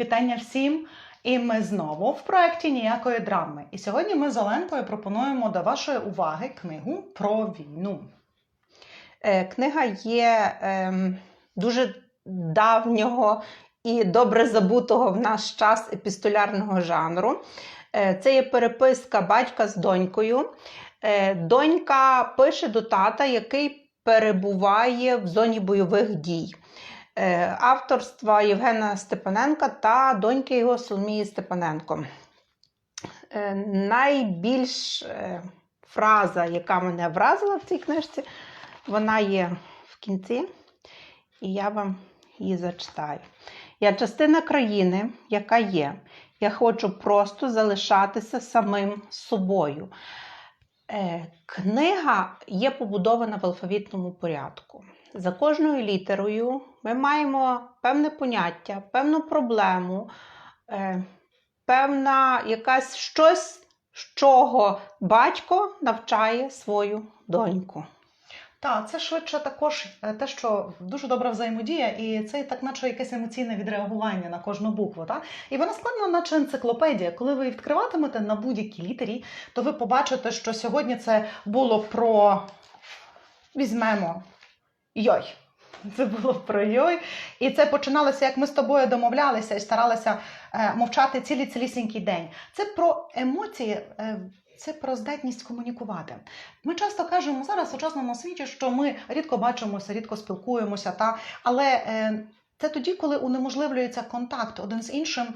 Вітання всім! І ми знову в проєкті ніякої драми. І сьогодні ми з Оленкою пропонуємо до вашої уваги книгу про війну. Е, Книга є ем, дуже давнього і добре забутого в наш час епістолярного жанру. Е, Це є переписка батька з донькою. Е, Донька пише до тата, який перебуває в зоні бойових дій. Е, Авторства Євгена Степаненка та доньки його Соломії Степаненко. Е, Найбільш е, фраза, яка мене вразила в цій книжці, вона є в кінці, і я вам її зачитаю. Я частина країни, яка є. Я хочу просто залишатися самим собою. Е, книга є побудована в алфавітному порядку. За кожною літерою ми маємо певне поняття, певну проблему, е, певна якась щось, чого батько навчає свою доньку. Так, це швидше також е, те, що дуже добра взаємодія, і це так, наче якесь емоційне відреагування на кожну букву. Та? І вона складна, наче енциклопедія. Коли ви відкриватимете на будь-якій літері, то ви побачите, що сьогодні це було про візьмемо йой. Це було про йой. І це починалося, як ми з тобою домовлялися і старалися е, мовчати цілий цілісінький день. Це про емоції. Е, це про здатність комунікувати. Ми часто кажемо зараз в сучасному світі, що ми рідко бачимося, рідко спілкуємося, та але е, це тоді, коли унеможливлюється контакт один з іншим.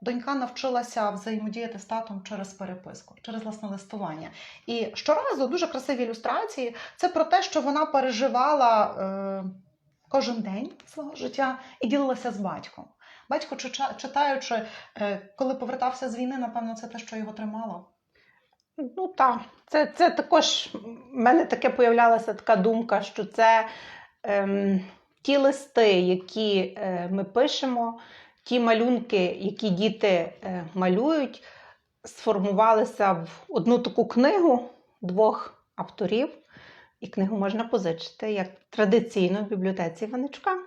Донька навчилася взаємодіяти з татом через переписку, через власне листування. І щоразу дуже красиві ілюстрації. Це про те, що вона переживала е, кожен день свого життя і ділилася з батьком. Батько, читаючи, е, коли повертався з війни, напевно, це те, що його тримало. Ну так, це, це також в мене таке появлялася така думка, що це ем, ті листи, які е, ми пишемо, ті малюнки, які діти е, малюють, сформувалися в одну таку книгу двох авторів. І книгу можна позичити як традиційно в бібліотеці Іваничка.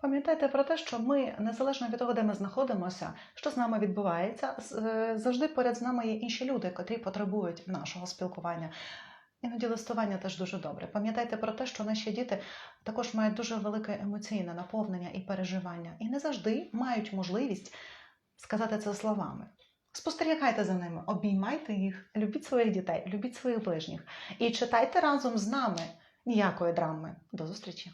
Пам'ятайте про те, що ми, незалежно від того, де ми знаходимося, що з нами відбувається, е, завжди поряд з нами є інші люди, котрі потребують нашого спілкування. Іноді листування теж дуже добре. Пам'ятайте про те, що наші діти також мають дуже велике емоційне наповнення і переживання, і не завжди мають можливість сказати це словами. Спостерігайте за ними, обіймайте їх, любіть своїх дітей, любіть своїх ближніх і читайте разом з нами ніякої драми. До зустрічі!